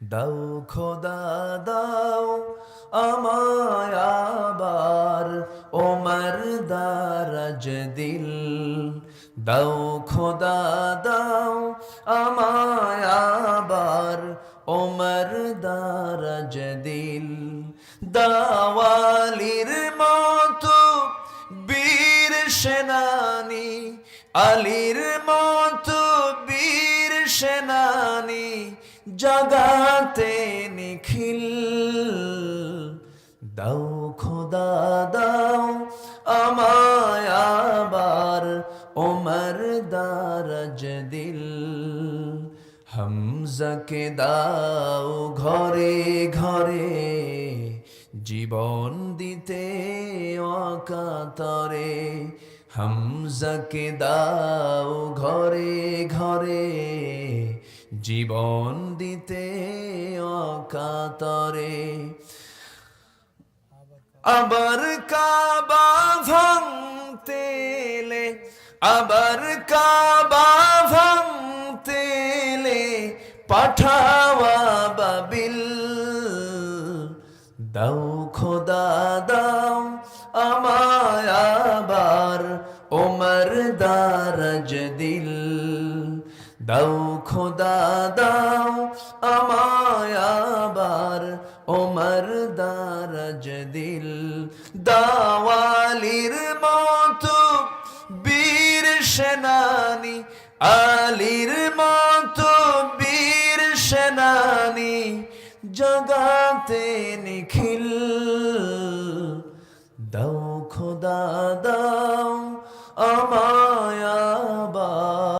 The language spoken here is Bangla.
দাও খোদা, দাও আমায় আবার ওমর দারাজ দিল। দাও খোদা, দাও আমায় আবার ওমর দারাজ দিল। দাওয়ালির মতো বীর সেনানি, আলীর মতো জগাতে নিখিল। দাও খোদা, দাও আমায় আবার ওমর দারাজ দিল। হামজাকে দাও ঘরে ঘরে জীবন দিতে অকাতরে। হামজাকে দাও ঘরে ঘরে জীবন দিতে অকাতরে। আবার কাবা ভাঙতেলে আবার কাবা ভাঙতেলে পাঠাওয়া বাবিল। দাও খোদা, দাও আমায় আবার ওমর দারাজ দিল। দাও খোদা, দাও আমায় ওমর দারাজ দিল। দাওয়ালির মতো বীর সেনানি, আলীর মতো বীর সেনানি জগাতে নিখিল। দাও খোদা, দাও আমার